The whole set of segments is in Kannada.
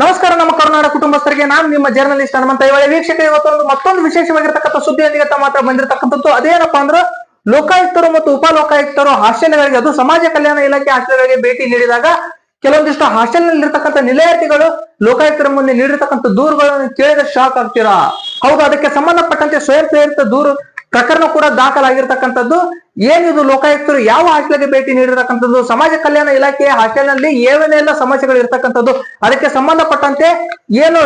ನಮಸ್ಕಾರ, ನಮ್ಮ ಕರ್ನಾಟಕ ಕುಟುಂಬಸ್ಥರಿಗೆ. ನಾನು ನಿಮ್ಮ ಜರ್ನಲಿಸ್ಟ್ ಹನುಮಂತ ಇವಳೆ ವೀಕ್ಷಕ ಇವತ್ತೊಂದು ಮತ್ತೊಂದು ವಿಶೇಷವಾಗಿರ್ತಕ್ಕಂಥ ಸುದ್ದಿಯೊಂದಿಗೆ ತಮ್ಮ ಹತ್ರ ಬಂದಿರತಕ್ಕಂಥದ್ದು ಅದೇನಪ್ಪಾ ಅಂದ್ರೆ, ಲೋಕಾಯುಕ್ತರು ಮತ್ತು ಉಪಲೋಕಾಯುಕ್ತರು ಹಾಸ್ಟೆಲ್ಗಳಿಗೆ ಅದು ಸಮಾಜ ಕಲ್ಯಾಣ ಇಲಾಖೆ ಹಾಸ್ಟೆಲ್ಗಳಿಗೆ ಭೇಟಿ ನೀಡಿದಾಗ ಕೆಲವೊಂದಿಷ್ಟು ಹಾಸ್ಟೆಲ್ನಲ್ಲಿ ಇರ್ತಕ್ಕಂಥ ನಿಲಯಾರ್ಥಿಗಳು ಲೋಕಾಯುಕ್ತರ ಮುಂದೆ ನೀಡಿರ್ತಕ್ಕಂಥ ದೂರುಗಳನ್ನು ಕೇಳಿದ ಶಾಕ್ ಆಗ್ತೀರಾ? ಹೌದು, ಅದಕ್ಕೆ ಸಂಬಂಧಪಟ್ಟಂತೆ ಸ್ವಯಂ ಪ್ರೇರಿತ ದೂರು ಪ್ರಕರಣ ಕೂಡ ದಾಖಲಾಗಿರ್ತಕ್ಕಂಥದ್ದು. ಏನಿದು ಲೋಕಾಯುಕ್ತರು ಯಾವ ಹಾಸ್ಟೆಲ್ಗೆ ಭೇಟಿ ನೀಡಿರತಕ್ಕಂಥದ್ದು? ಸಮಾಜ ಕಲ್ಯಾಣ ಇಲಾಖೆಯ ಹಾಸ್ಟೆಲ್ನಲ್ಲಿ ಏನೇನೆಲ್ಲ ಸಮಸ್ಯೆಗಳು ಇರ್ತಕ್ಕಂಥದ್ದು. ಅದಕ್ಕೆ ಸಂಬಂಧಪಟ್ಟಂತೆ ಏನು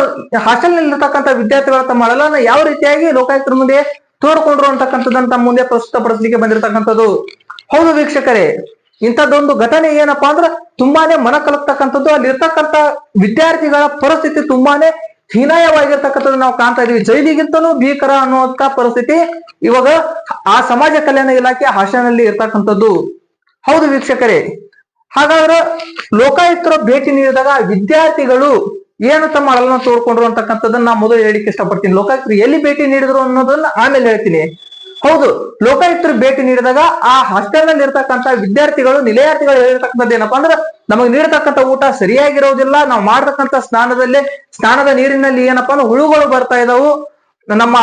ಹಾಸ್ಟೆಲ್ನಲ್ಲಿ ಇರ್ತಕ್ಕಂಥ ವಿದ್ಯಾರ್ಥಿಗಳ ತಮ್ಮ ಅಳಲನ್ನ ಯಾವ ರೀತಿಯಾಗಿ ಲೋಕಾಯುಕ್ತರ ಮುಂದೆ ತೋರ್ಕೊಂಡ್ರು ಅಂತಕ್ಕಂಥದ್ದನ್ನು ತಮ್ಮ ಮುಂದೆ ಪ್ರಸ್ತುತಪಡಿಸಲಿಕ್ಕೆ ಬಂದಿರತಕ್ಕಂಥದ್ದು. ಹೌದು ವೀಕ್ಷಕರೇ, ಇಂಥದ್ದೊಂದು ಘಟನೆ ಏನಪ್ಪಾ ಅಂದ್ರೆ ತುಂಬಾನೇ ಮನ ಕಲಕ್ತಕ್ಕಂಥದ್ದು ಅಲ್ಲಿರ್ತಕ್ಕಂಥ ವಿದ್ಯಾರ್ಥಿಗಳ ಪರಿಸ್ಥಿತಿ ತುಂಬಾನೇ ಹೀನಾಯವಾಗಿರ್ತಕ್ಕಂಥದ್ದು ನಾವು ಕಾಣ್ತಾ ಇದೀವಿ ಜೈಲಿಗಿಂತನೂ ಭೀಕರ ಅನ್ನುವಂತ ಪರಿಸ್ಥಿತಿ ಇವಾಗ ಆ ಸಮಾಜ ಕಲ್ಯಾಣ ಇಲಾಖೆ ಹಾಸನಲ್ಲಿ ಇರ್ತಕ್ಕಂಥದ್ದು. ಹೌದು ವೀಕ್ಷಕರೇ. ಹಾಗಾದ್ರೆ ಲೋಕಾಯುಕ್ತರು ಭೇಟಿ ನೀಡಿದಾಗ ವಿದ್ಯಾರ್ಥಿಗಳು ಏನು ತಮ್ಮ ಅಳಲನ್ನು ತೋಡ್ಕೊಂಡ್ರು ಅಂತಕ್ಕಂಥದ್ದನ್ನ ನಾ ಮೊದಲು ಹೇಳಿಕ್ಕೆ ಇಷ್ಟಪಡ್ತೀನಿ. ಲೋಕಾಯುಕ್ತರು ಎಲ್ಲಿ ಭೇಟಿ ನೀಡಿದ್ರು ಅನ್ನೋದನ್ನ ಆಮೇಲೆ ಹೇಳ್ತೀನಿ. ಹೌದು, ಲೋಕಾಯುಕ್ತರು ಭೇಟಿ ನೀಡಿದಾಗ ಆ ಹಾಸ್ಟೆಲ್ನಲ್ಲಿ ಇರ್ತಕ್ಕಂಥ ವಿದ್ಯಾರ್ಥಿಗಳು, ನಿಲಯಾರ್ಥಿಗಳು ಹೇಳಿರ್ತಕ್ಕಂಥದ್ದು ಏನಪ್ಪಾ ಅಂದ್ರೆ ನಮಗೆ ನೀಡತಕ್ಕಂಥ ಊಟ ಸರಿಯಾಗಿರೋದಿಲ್ಲ, ನಾವು ಮಾಡತಕ್ಕಂಥ ಸ್ನಾನದಲ್ಲಿ, ಸ್ನಾನದ ನೀರಿನಲ್ಲಿ ಏನಪ್ಪಾ ಅಂದ್ರೆ ಹುಳುಗಳು ಬರ್ತಾ ಇದಾವು. ನಮ್ಮ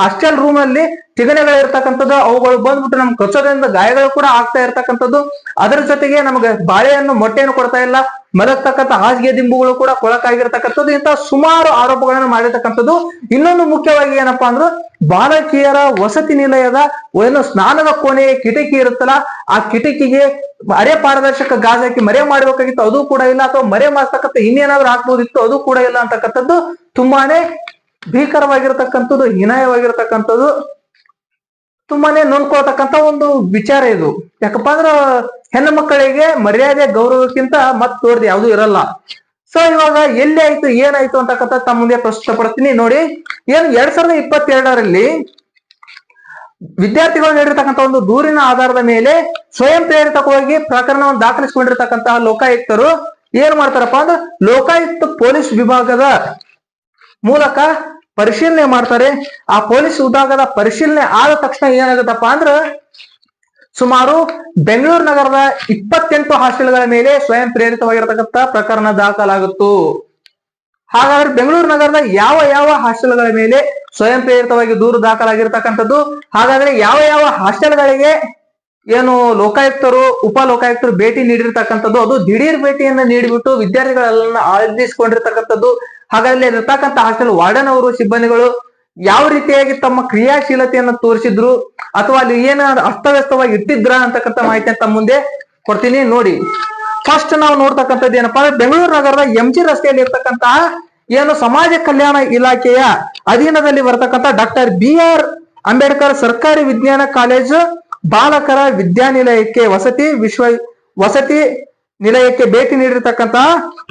ಹಾಸ್ಟೆಲ್ ರೂಮ್ ಅಲ್ಲಿ ತಿಗಣೆಗಳು ಇರ್ತಕ್ಕಂಥದ್ದು ಅವುಗಳು ಬಂದ್ಬಿಟ್ಟು ನಮ್ಗೆ ಕಚ್ಚೋದ್ರಿಂದ ಗಾಯಗಳು ಕೂಡ ಆಗ್ತಾ ಇರ್ತಕ್ಕಂಥದ್ದು. ಅದರ ಜೊತೆಗೆ ನಮಗೆ ಬಾಳೆಯನ್ನು ಮೊಟ್ಟೆಯನ್ನು ಕೊಡ್ತಾ ಇಲ್ಲ. ಮಲಗ್ತಕ್ಕಂಥ ಹಾಸಿಗೆ ದಿಂಬುಗಳು ಕೂಡ ಕೊಳಕಾಗಿರ್ತಕ್ಕಂಥದ್ದು. ಇಂತಹ ಸುಮಾರು ಆರೋಪಗಳನ್ನು ಮಾಡಿರ್ತಕ್ಕಂಥದ್ದು. ಇನ್ನೊಂದು ಮುಖ್ಯವಾಗಿ ಏನಪ್ಪಾ ಅಂದ್ರೆ, ಬಾಲಕಿಯರ ವಸತಿ ನಿಲಯದ ಏನು ಸ್ನಾನದ ಕೋಣೆಯ ಕಿಟಕಿ ಇರುತ್ತಲ್ಲ, ಆ ಕಿಟಕಿಗೆ ಅರೆ ಪಾರದರ್ಶಕ ಗಾಜ್ ಹಾಕಿ ಮರೆ ಮಾಡಬೇಕಾಗಿತ್ತು, ಅದು ಕೂಡ ಇಲ್ಲ. ಅಥವಾ ಮರೆ ಮಾಡ್ತಕ್ಕಂಥ ಇನ್ನೇನಾದ್ರೂ ಹಾಕ್ಬೋದಿತ್ತು, ಅದು ಕೂಡ ಇಲ್ಲ ಅಂತಕ್ಕಂಥದ್ದು. ತುಂಬಾನೇ ಭೀಕರವಾಗಿರ್ತಕ್ಕಂಥದ್ದು, ಹೀನಾಯವಾಗಿರ್ತಕ್ಕಂಥದ್ದು. ತುಂಬಾನೇ ನೋಡ್ಕೊಳ್ತಕ್ಕಂತ ಒಂದು ವಿಚಾರ ಇದು. ಯಾಕಪ್ಪ ಅಂದ್ರ ಹೆಣ್ಣು ಮಕ್ಕಳಿಗೆ ಮರ್ಯಾದೆ ಗೌರವಕ್ಕಿಂತ ಮತ್ ತೋರ್ದು ಯಾವ್ದು ಇರಲ್ಲ. ಸೊ ಇವಾಗ ಎಲ್ಲಿ ಆಯ್ತು, ಏನಾಯ್ತು ಅಂತಕ್ಕಂಥ ತಮ್ಮ ಮುಂದೆ ಪ್ರಸ್ತುತಪಡ್ತೀನಿ ನೋಡಿ, ಏನ್ ಎರಡ್ ಸಾವಿರದ ಇಪ್ಪತ್ತೆರಡರಲ್ಲಿ ವಿದ್ಯಾರ್ಥಿಗಳು ನೀಡಿರ್ತಕ್ಕಂಥ ಒಂದು ದೂರಿನ ಆಧಾರದ ಮೇಲೆ ಸ್ವಯಂ ಪ್ರೇರಿತವಾಗಿ ಪ್ರಕರಣವನ್ನು ದಾಖಲಿಸಿಕೊಂಡಿರ್ತಕ್ಕಂತಹ ಲೋಕಾಯುಕ್ತರು ಏನ್ ಮಾಡ್ತಾರಪ್ಪ ಅಂದ್ರೆ ಲೋಕಾಯುಕ್ತ ಪೊಲೀಸ್ ವಿಭಾಗದ ಮೂಲಕ ಪರಿಶೀಲನೆ ಮಾಡ್ತಾರೆ. ಆ ಪೊಲೀಸ್ ವಿಭಾಗದ ಪರಿಶೀಲನೆ ಆದ ತಕ್ಷಣ ಏನಾಗುತ್ತಪ್ಪ ಅಂದ್ರ ಸುಮಾರು ಬೆಂಗಳೂರು ನಗರದ ಇಪ್ಪತ್ತೆಂಟು ಹಾಸ್ಟೆಲ್ಗಳ ಮೇಲೆ ಸ್ವಯಂ ಪ್ರೇರಿತವಾಗಿರತಕ್ಕಂತ ಪ್ರಕರಣ ದಾಖಲಾಗುತ್ತು. ಹಾಗಾದ್ರೆ ಬೆಂಗಳೂರು ನಗರದ ಯಾವ ಯಾವ ಹಾಸ್ಟೆಲ್ಗಳ ಮೇಲೆ ಸ್ವಯಂ ಪ್ರೇರಿತವಾಗಿ ದೂರು ದಾಖಲಾಗಿರ್ತಕ್ಕಂಥದ್ದು, ಹಾಗಾದ್ರೆ ಯಾವ ಯಾವ ಹಾಸ್ಟೆಲ್ಗಳಿಗೆ ಏನು ಲೋಕಾಯುಕ್ತರು, ಉಪ ಲೋಕಾಯುಕ್ತರು ಭೇಟಿ ನೀಡಿರ್ತಕ್ಕಂಥದ್ದು, ಅದು ದಿಢೀರ್ ಭೇಟಿಯನ್ನ ನೀಡಿಬಿಟ್ಟು ವಿದ್ಯಾರ್ಥಿಗಳೆಲ್ಲ ಆಲಿಸಿಕೊಂಡಿರ್ತಕ್ಕಂಥದ್ದು ಹಾಗಾದ್ರೆ ಇರ್ತಕ್ಕಂಥ ಹಾಸ್ಟೆಲ್ ವಾರ್ಡನ್ ಅವರು, ಸಿಬ್ಬಂದಿಗಳು ಯಾವ ರೀತಿಯಾಗಿ ತಮ್ಮ ಕ್ರಿಯಾಶೀಲತೆಯನ್ನು ತೋರಿಸಿದ್ರು? ಅಥವಾ ಅಲ್ಲಿ ಏನ ಅಸ್ತವ್ಯಸ್ತವಾಗಿ ಇಟ್ಟಿದ್ರ ಅಂತಕ್ಕಂಥ ಮಾಹಿತಿಯನ್ನು ತಮ್ಮ ಮುಂದೆ ಕೊಡ್ತೀನಿ. ನೋಡಿ ಫಸ್ಟ್ ನಾವು ನೋಡ್ತಕ್ಕಂಥದ್ದು ಏನಪ್ಪಾ ಅಂದ್ರೆ ಬೆಂಗಳೂರು ನಗರದ ಎಂ ಜಿ ರಸ್ತೆಯಲ್ಲಿ ಇರ್ತಕ್ಕಂತಹ ಏನು ಸಮಾಜ ಕಲ್ಯಾಣ ಇಲಾಖೆಯ ಅಧೀನದಲ್ಲಿ ಬರ್ತಕ್ಕಂಥ ಡಾಕ್ಟರ್ ಬಿ ಆರ್ ಅಂಬೇಡ್ಕರ್ ಸರ್ಕಾರಿ ವಿಜ್ಞಾನ ಕಾಲೇಜು ಬಾಲಕರ ವಿದ್ಯಾನಿಲಯಕ್ಕೆ ವಸತಿ ವಿಶ್ವ, ವಸತಿ ನಿಲಯಕ್ಕೆ ಭೇಟಿ ನೀಡಿರ್ತಕ್ಕಂತಹ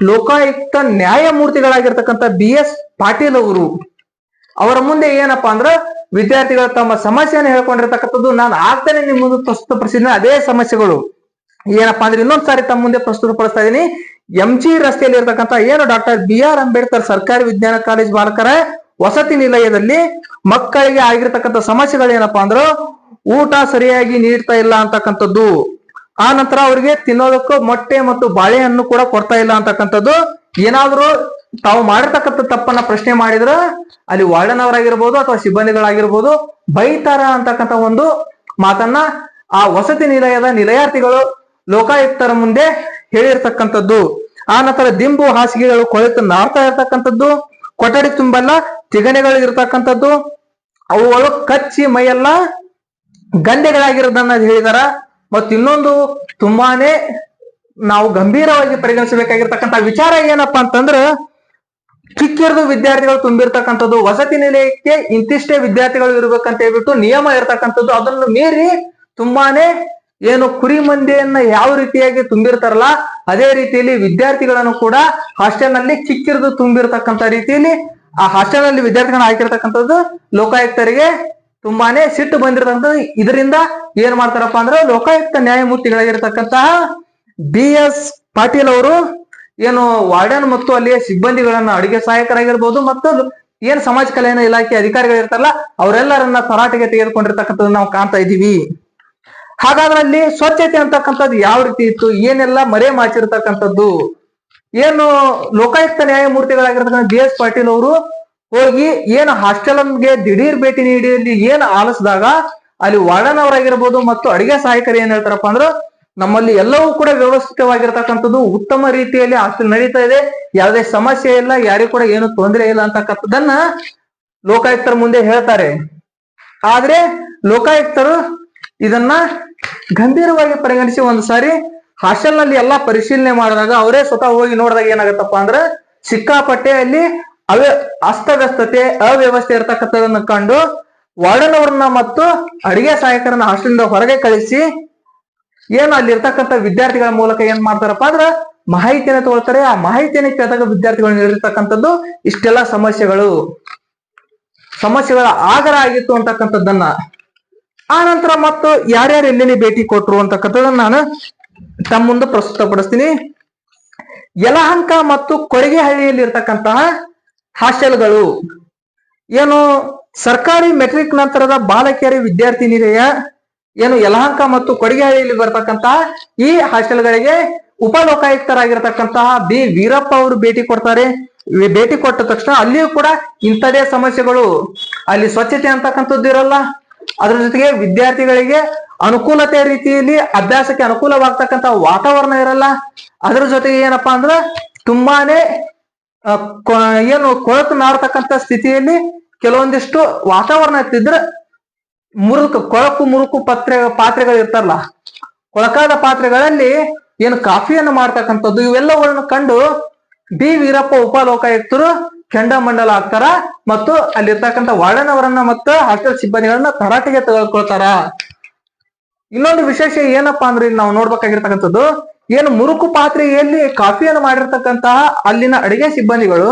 ಲೋಕಾಯುಕ್ತ ನ್ಯಾಯಮೂರ್ತಿಗಳಾಗಿರ್ತಕ್ಕಂಥ ಬಿ ಎಸ್ ಪಾಟೀಲ್ ಅವರು. ಅವರ ಮುಂದೆ ಏನಪ್ಪಾ ಅಂದ್ರ ವಿದ್ಯಾರ್ಥಿಗಳು ತಮ್ಮ ಸಮಸ್ಯೆಯನ್ನು ಹೇಳ್ಕೊಂಡಿರ್ತಕ್ಕಂಥದ್ದು ನಾನು ಆಗ್ತಾನೆ ನಿಮ್ಮ ಮುಂದೆ ಪ್ರಸ್ತುತಪಡಿಸಿದ ಅದೇ ಸಮಸ್ಯೆಗಳು. ಏನಪ್ಪಾ ಅಂದ್ರೆ ಇನ್ನೊಂದ್ ಸಾರಿ ತಮ್ಮ ಮುಂದೆ ಪ್ರಸ್ತುತಪಡಿಸ್ತಾ ಇದೀನಿ. ಎಂ ಜಿ ರಸ್ತೆಯಲ್ಲಿ ಇರತಕ್ಕಂತ ಏನು ಡಾಕ್ಟರ್ ಬಿ ಆರ್ ಅಂಬೇಡ್ಕರ್ ಸರ್ಕಾರಿ ವಿಜ್ಞಾನ ಕಾಲೇಜ್ ಬಾಲಕರ ವಸತಿ ನಿಲಯದಲ್ಲಿ ಮಕ್ಕಳಿಗೆ ಆಗಿರ್ತಕ್ಕಂಥ ಸಮಸ್ಯೆಗಳು ಏನಪ್ಪಾ ಅಂದ್ರ ಊಟ ಸರಿಯಾಗಿ ನೀಡ್ತಾ ಇಲ್ಲ ಅಂತಕ್ಕಂಥದ್ದು. ಆ ನಂತರ ಅವರಿಗೆ ತಿನ್ನೋದಕ್ಕೂ ಮೊಟ್ಟೆ ಮತ್ತು ಬಾಳೆಹಣ್ಣು ಕೂಡ ಕೊಡ್ತಾ ಇಲ್ಲ ಅಂತಕ್ಕಂಥದ್ದು. ಏನಾದ್ರೂ ತಾವು ಮಾಡಿರ್ತಕ್ಕಂಥ ತಪ್ಪನ್ನ ಪ್ರಶ್ನೆ ಮಾಡಿದ್ರ ಅಲ್ಲಿ ವಾರ್ಡನ್ ಅವರಾಗಿರ್ಬೋದು ಅಥವಾ ಸಿಬ್ಬಂದಿಗಳಾಗಿರ್ಬೋದು ಬೈತಾರ ಅಂತಕ್ಕಂಥ ಒಂದು ಮಾತನ್ನ ಆ ವಸತಿ ನಿಲಯದ ನಿಲಯಾರ್ಥಿಗಳು ಲೋಕಾಯುಕ್ತರ ಮುಂದೆ ಹೇಳಿರ್ತಕ್ಕಂಥದ್ದು. ಆ ನಂತರ ದಿಂಬು ಹಾಸಿಗೆಗಳು ಕೊಳೆತು ನಾರ್ತಾ ಇರ್ತಕ್ಕಂಥದ್ದು. ಕೊಠಡಿ ತುಂಬಲ್ಲ, ತಿಗಣೆಗಳು ಇರ್ತಕ್ಕಂಥದ್ದು. ಅವುಗಳು ಕಚ್ಚಿ ಮೈಯೆಲ್ಲ ಗಂಡೆಗಳಾಗಿರೋದನ್ನ ಹೇಳಿದಾರ. ಮತ್ತು ಇನ್ನೊಂದು ತುಂಬಾನೇ ನಾವು ಗಂಭೀರವಾಗಿ ಪರಿಗಣಿಸಬೇಕಾಗಿರ್ತಕ್ಕಂಥ ವಿಚಾರ ಏನಪ್ಪಾ ಅಂತಂದ್ರ ಚಿಕ್ಕಿರದು ವಿದ್ಯಾರ್ಥಿಗಳು ತುಂಬಿರ್ತಕ್ಕಂಥದ್ದು, ವಸತಿ ನಿಲಯಕ್ಕೆ ಇಂತಿಷ್ಟೇ ವಿದ್ಯಾರ್ಥಿಗಳು ಇರ್ಬೇಕಂತ ಹೇಳ್ಬಿಟ್ಟು ನಿಯಮ ಇರತಕ್ಕಂಥದ್ದು ಅದನ್ನು ಮೀರಿ ತುಂಬಾನೇ ಏನು ಕುರಿ ಮಂದಿಯನ್ನ ಯಾವ ರೀತಿಯಾಗಿ ತುಂಬಿರ್ತಾರಲ್ಲ, ಅದೇ ರೀತಿಯಲ್ಲಿ ವಿದ್ಯಾರ್ಥಿಗಳನ್ನು ಕೂಡ ಹಾಸ್ಟೆಲ್ನಲ್ಲಿ ಚಿಕ್ಕಿರದು ತುಂಬಿರ್ತಕ್ಕಂಥ ರೀತಿಯಲ್ಲಿ ಆ ಹಾಸ್ಟೆಲ್ನಲ್ಲಿ ವಿದ್ಯಾರ್ಥಿಗಳನ್ನ ಹಾಕಿರ್ತಕ್ಕಂಥದ್ದು ಲೋಕಾಯುಕ್ತರಿಗೆ ತುಂಬಾನೇ ಸಿಟ್ಟು ಬಂದಿರತಕ್ಕಂಥ ಇದರಿಂದ ಏನ್ ಮಾಡ್ತಾರಪ್ಪ ಅಂದ್ರೆ ಲೋಕಾಯುಕ್ತ ನ್ಯಾಯಮೂರ್ತಿಗಳಾಗಿರ್ತಕ್ಕಂತಹ ಬಿ ಎಸ್ ಪಾಟೀಲ್ ಅವರು ಏನು ವಾರ್ಡನ್ ಮತ್ತು ಅಲ್ಲಿಯ ಸಿಬ್ಬಂದಿಗಳನ್ನ ಅಡುಗೆ ಸಹಾಯಕರಾಗಿರ್ಬೋದು ಮತ್ತು ಏನ್ ಸಮಾಜ ಕಲ್ಯಾಣ ಇಲಾಖೆ ಅಧಿಕಾರಿಗಳಿರ್ತಾರಲ್ಲ ಅವರೆಲ್ಲರನ್ನ ತರಾಟೆಗೆ ತೆಗೆದುಕೊಂಡಿರ್ತಕ್ಕಂಥದ್ದು ನಾವು ಕಾಣ್ತಾ ಇದ್ದೀವಿ. ಹಾಗಾದ್ರೆ ಅಲ್ಲಿ ಸ್ವಚ್ಛತೆ ಅಂತಕ್ಕಂಥದ್ದು ಯಾವ ರೀತಿ ಇತ್ತು, ಏನೆಲ್ಲ ಮರೆ ಮಾಚಿರ್ತಕ್ಕಂಥದ್ದು? ಏನು ಲೋಕಾಯುಕ್ತ ನ್ಯಾಯಮೂರ್ತಿಗಳಾಗಿರ್ತಕ್ಕಂಥ ಬಿ ಎಸ್ ಪಾಟೀಲ್ ಅವರು ಹೋಗಿ ಏನು ಹಾಸ್ಟೆಲ್ಗೆ ದಿಢೀರ್ ಭೇಟಿ ನೀಡಿ ಅಲ್ಲಿ ಏನು ಆಲಿಸಿದಾಗ ಅಲ್ಲಿ ವಾರ್ಡನ್ ಅವರಾಗಿರ್ಬೋದು ಮತ್ತು ಅಡಿಗೆ ಸಹಾಯಕರು ಏನ್ ಹೇಳ್ತಾರಪ್ಪ ಅಂದ್ರೆ ನಮ್ಮಲ್ಲಿ ಎಲ್ಲವೂ ಕೂಡ ವ್ಯವಸ್ಥಿತವಾಗಿರ್ತಕ್ಕಂಥದ್ದು ಉತ್ತಮ ರೀತಿಯಲ್ಲಿ ಹಾಸ್ಟೆಲ್ ನಡೀತಾ ಇದೆ. ಯಾವುದೇ ಸಮಸ್ಯೆ ಇಲ್ಲ, ಯಾರಿಗೂ ಕೂಡ ಏನು ತೊಂದರೆ ಇಲ್ಲ ಅಂತಕ್ಕಂಥದ್ದನ್ನ ಲೋಕಾಯುಕ್ತರ ಮುಂದೆ ಹೇಳ್ತಾರೆ. ಆದ್ರೆ ಲೋಕಾಯುಕ್ತರು ಇದನ್ನ ಗಂಭೀರವಾಗಿ ಪರಿಗಣಿಸಿ ಒಂದು ಸಾರಿ ಹಾಸ್ಟೆಲ್ನಲ್ಲಿ ಎಲ್ಲಾ ಪರಿಶೀಲನೆ ಮಾಡಿದಾಗ ಅವರೇ ಸ್ವತಃ ಹೋಗಿ ನೋಡಿದಾಗ ಏನಾಗತ್ತಪ್ಪ ಅಂದ್ರೆ ಸಿಕ್ಕಾಪಟ್ಟೆ ಅಲ್ಲಿ ಅವೇ ಅಸ್ತವ್ಯಸ್ತತೆ, ಅವ್ಯವಸ್ಥೆ ಇರತಕ್ಕಂಥದನ್ನ ಕಂಡು ವಾರ್ಡನ್ ಮತ್ತು ಅಡಿಗೆ ಸಹಾಯಕರನ್ನ ಹಾಸ್ಟೆಲಿಂದ ಹೊರಗೆ ಕಳಿಸಿ ಏನು ಅಲ್ಲಿ ಇರ್ತಕ್ಕಂಥ ವಿದ್ಯಾರ್ಥಿಗಳ ಮೂಲಕ ಏನ್ ಮಾಡ್ತಾರಪ್ಪ ಅಂದ್ರ ಮಾಹಿತಿಯನ್ನು ತಗೊಳ್ತಾರೆ. ಆ ಮಾಹಿತಿಯನ್ನು ಕೇಳಿದಾಗ ವಿದ್ಯಾರ್ಥಿಗಳು ನೀಡಿರ್ತಕ್ಕಂಥದ್ದು ಇಷ್ಟೆಲ್ಲ ಸಮಸ್ಯೆಗಳು. ಸಮಸ್ಯೆಗಳ ಆಗರ ಆಗಿತ್ತು ಅಂತಕ್ಕಂಥದ್ದನ್ನ. ಆ ನಂತರ ಮತ್ತು ಯಾರ್ಯಾರು ಎಲ್ಲೆಲ್ಲಿ ಭೇಟಿ ಕೊಟ್ಟರು ಅಂತಕ್ಕಂಥದ್ದನ್ನ ನಾನು ತಮ್ಮ ಮುಂದೆ ಪ್ರಸ್ತುತಪಡಿಸ್ತೀನಿ. ಯಲಹಂಕ ಮತ್ತು ಕೊಡಗೆಹಳ್ಳಿಯಲ್ಲಿ ಇರ್ತಕ್ಕಂತಹ ಹಾಸ್ಟೆಲ್ಗಳು. ಏನು ಸರ್ಕಾರಿ ಮೆಟ್ರಿಕ್ ನಂತರದ ಬಾಲಕಿಯರಿ ವಿದ್ಯಾರ್ಥಿ ನಿಲಯ ಏನು ಯಲಹಂಕ ಮತ್ತು ಕೊಡಿಗೆಹಳ್ಳಿಯಲ್ಲಿ ಬರ್ತಕ್ಕಂತಹ ಈ ಹಾಸ್ಟೆಲ್ಗಳಿಗೆ ಉಪಲೋಕಾಯುಕ್ತರಾಗಿರ್ತಕ್ಕಂತಹ ಬಿ. ವೀರಪ್ಪ ಅವರು ಭೇಟಿ ಕೊಡ್ತಾರೆ. ಭೇಟಿ ಕೊಟ್ಟ ತಕ್ಷಣ ಅಲ್ಲಿಯೂ ಕೂಡ ಇಂಥದೇ ಸಮಸ್ಯೆಗಳು. ಅಲ್ಲಿ ಸ್ವಚ್ಛತೆ ಅಂತಕ್ಕಂಥದ್ದು ಇರಲ್ಲ. ಅದ್ರ ಜೊತೆಗೆ ವಿದ್ಯಾರ್ಥಿಗಳಿಗೆ ಅನುಕೂಲತೆ ರೀತಿಯಲ್ಲಿ ಅಭ್ಯಾಸಕ್ಕೆ ಅನುಕೂಲವಾಗ್ತಕ್ಕಂತಹ ವಾತಾವರಣ ಇರಲ್ಲ. ಅದ್ರ ಜೊತೆಗೆ ಏನಪ್ಪಾ ಅಂದ್ರ ತುಂಬಾನೇ ಏನು ಕೊಳಕು ನಾಡ್ತಕ್ಕಂಥ ಸ್ಥಿತಿಯಲ್ಲಿ ಕೆಲವೊಂದಿಷ್ಟು ವಾತಾವರಣ ಇತ್ತಿದ್ರೆ ಮುರುಕು, ಕೊಳಕು, ಮುರುಕು ಪತ್ರೆ, ಪಾತ್ರೆಗಳು ಇರ್ತಾರಲ್ಲ, ಕೊಳಕಾದ ಪಾತ್ರೆಗಳಲ್ಲಿ ಏನು ಕಾಫಿಯನ್ನು ಮಾಡ್ತಕ್ಕಂಥದ್ದು ಇವೆಲ್ಲವನ್ನು ಕಂಡು ಬಿ ವೀರಪ್ಪ ಉಪಲೋಕಾಯುಕ್ತರು ಕೆಂಡಮಂಡಲ ಆಗ್ತಾರ ಮತ್ತು ಅಲ್ಲಿರ್ತಕ್ಕಂಥ ವಾರ್ಡನ್ ಅವರನ್ನ ಮತ್ತು ಹಾಸ್ಟೆಲ್ ಸಿಬ್ಬಂದಿಗಳನ್ನ ತರಾಟೆಗೆ ತೆಗೆದುಕೊಳ್ತಾರ ಇನ್ನೊಂದು ವಿಶೇಷ ಏನಪ್ಪಾ ಅಂದ್ರೆ ನಾವು ನೋಡ್ಬೇಕಾಗಿರ್ತಕ್ಕಂಥದ್ದು ಏನು ಮುರುಕು ಪಾತ್ರೆಯಲ್ಲಿ ಕಾಫಿಯನ್ನು ಮಾಡಿರ್ತಕ್ಕಂತಹ ಅಲ್ಲಿನ ಅಡಿಗೆ ಸಿಬ್ಬಂದಿಗಳು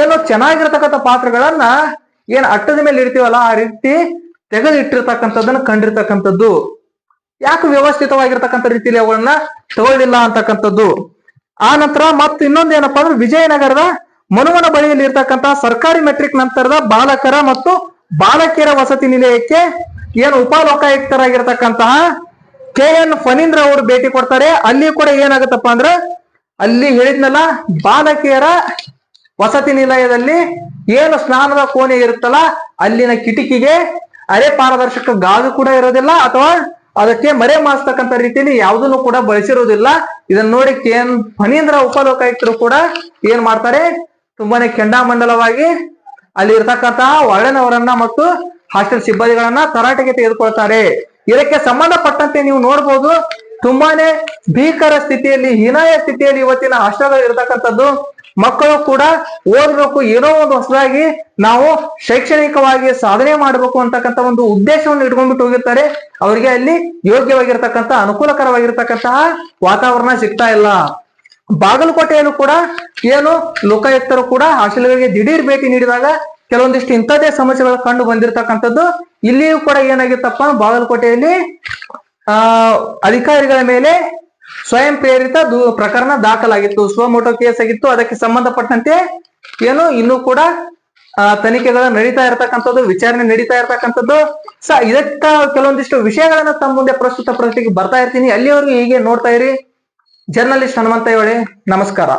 ಏನು ಚೆನ್ನಾಗಿರ್ತಕ್ಕಂಥ ಪಾತ್ರೆಗಳನ್ನ ಏನು ಅಟ್ಟದ ಮೇಲೆ ಇರ್ತೀವಲ್ಲ ಆ ರೀತಿ ತೆಗೆದಿಟ್ಟಿರ್ತಕ್ಕಂಥದ್ದನ್ನು ಕಂಡಿರ್ತಕ್ಕಂಥದ್ದು. ಯಾಕೆ ವ್ಯವಸ್ಥಿತವಾಗಿರ್ತಕ್ಕಂಥ ರೀತಿಯಲ್ಲಿ ಅವುಗಳನ್ನ ತಗೊಳ್ಳಿಲ್ಲ ಅಂತಕ್ಕಂಥದ್ದು. ಆ ನಂತರ ಮತ್ತು ಇನ್ನೊಂದು ಏನಪ್ಪಾ ಅಂದ್ರೆ ವಿಜಯನಗರದ ಮನುವನ ಬಳಿಯಲ್ಲಿ ಇರ್ತಕ್ಕಂತಹ ಸರ್ಕಾರಿ ಮೆಟ್ರಿಕ್ ನಂತರದ ಬಾಲಕರ ಮತ್ತು ಬಾಲಕಿಯರ ವಸತಿ ನಿಲಯಕ್ಕೆ ಏನು ಉಪಲೋಕಾಯುಕ್ತರಾಗಿರ್ತಕ್ಕಂತಹ ಕೆ ಎನ್ ಫನೀಂದ್ರ ಅವರು ಭೇಟಿ ಕೊಡ್ತಾರೆ. ಅಲ್ಲಿ ಕೂಡ ಏನಾಗುತ್ತಪ್ಪ ಅಂದ್ರೆ, ಅಲ್ಲಿ ಹೇಳಿದ್ನಲ್ಲ, ಬಾಲಕಿಯರ ವಸತಿ ನಿಲಯದಲ್ಲಿ ಏನು ಸ್ನಾನದ ಕೋಣೆ ಇರುತ್ತಲ್ಲ, ಅಲ್ಲಿನ ಕಿಟಕಿಗೆ ಅರೆ ಪಾರದರ್ಶಕ ಗಾಜು ಕೂಡ ಇರೋದಿಲ್ಲ, ಅಥವಾ ಅದಕ್ಕೆ ಮರೆ ಮಾಸ್ತಕ್ಕಂತ ರೀತಿಯಲ್ಲಿ ಯಾವುದನ್ನು ಕೂಡ ಬಳಸಿರುವುದಿಲ್ಲ ಇದನ್ನ ನೋಡಿ ಕೆ ಎನ್ ಫಣೀಂದ್ರ ಉಪಲೋಕಾಯುಕ್ತರು ಕೂಡ ಏನ್ ಮಾಡ್ತಾರೆ, ತುಂಬಾನೇ ಕೆಂಡಾಮಂಡಲವಾಗಿ ಅಲ್ಲಿ ಇರ್ತಕ್ಕಂತಹ ವರ್ಣನವರನ್ನ ಮತ್ತು ಹಾಸ್ಟೆಲ್ ಸಿಬ್ಬಂದಿಗಳನ್ನ ತರಾಟೆಗೆ ತೆಗೆದುಕೊಳ್ತಾರೆ. ಇದಕ್ಕೆ ಸಂಬಂಧಪಟ್ಟಂತೆ ನೀವು ನೋಡ್ಬೋದು ತುಂಬಾನೇ ಭೀಕರ ಸ್ಥಿತಿಯಲ್ಲಿ, ಹೀನಾಯ ಸ್ಥಿತಿಯಲ್ಲಿ ಇವತ್ತಿನ ಹಾಸ್ಟೆಲ್ಗಳು ಇರತಕ್ಕಂಥದ್ದು. ಮಕ್ಕಳು ಕೂಡ ಓದಬೇಕು, ಏನೋ ಒಂದು ಹೊಸದಾಗಿ ನಾವು ಶೈಕ್ಷಣಿಕವಾಗಿ ಸಾಧನೆ ಮಾಡಬೇಕು ಅಂತಕ್ಕಂಥ ಒಂದು ಉದ್ದೇಶವನ್ನು ಇಟ್ಕೊಂಡ್ಬಿಟ್ಟು ಹೋಗಿರ್ತಾರೆ. ಅವರಿಗೆ ಅಲ್ಲಿ ಯೋಗ್ಯವಾಗಿರ್ತಕ್ಕಂಥ, ಅನುಕೂಲಕರವಾಗಿರ್ತಕ್ಕಂತಹ ವಾತಾವರಣ ಸಿಗ್ತಾ ಇಲ್ಲ. ಬಾಗಲಕೋಟೆಯಲ್ಲೂ ಕೂಡ ಏನು ಲೋಕಾಯುಕ್ತರು ಕೂಡ ಹಾಸ್ಟೆಲ್ಗಳಿಗೆ ದಿಢೀರ್ ಭೇಟಿ ನೀಡಿದಾಗ ಕೆಲವೊಂದಿಷ್ಟು ಇಂಥದ್ದೇ ಸಮಸ್ಯೆಗಳು ಕಂಡು ಬಂದಿರತಕ್ಕಂಥದ್ದು, ಇಲ್ಲಿಯೂ ಕೂಡ ಏನಾಗಿತ್ತಪ್ಪ, ಬಾಗಲಕೋಟೆಯಲ್ಲಿ, ಆ, ಅಧಿಕಾರಿಗಳ ಮೇಲೆ ಸ್ವಯಂ ಪ್ರೇರಿತ ಪ್ರಕರಣ ದಾಖಲಾಗಿತ್ತು. ಸ್ವಮೋಟೋ ಕೇಸ್ ಆಗಿತ್ತು. ಅದಕ್ಕೆ ಸಂಬಂಧಪಟ್ಟಂತೆ ಏನು ಇನ್ನೂ ಕೂಡ ತನಿಖೆಗಳು ನಡೀತಾ ಇರತಕ್ಕಂಥದ್ದು, ವಿಚಾರಣೆ ನಡೀತಾ ಇರತಕ್ಕಂಥದ್ದು. ಸ, ಇದಕ್ಕ ಕೆಲವೊಂದಿಷ್ಟು ವಿಷಯಗಳನ್ನ ತಮ್ಮ ಮುಂದೆ ಪ್ರಸ್ತುತ ಪ್ರಗತಿಗೆ ಬರ್ತಾ ಇರ್ತೀನಿ. ಅಲ್ಲಿವರೆಗೂ ಹೀಗೆ ನೋಡ್ತಾ ಇರಿ. ಜರ್ನಲಿಸ್ಟ್ ಹನುಮಂತ ಹೇಳಿ ನಮಸ್ಕಾರ.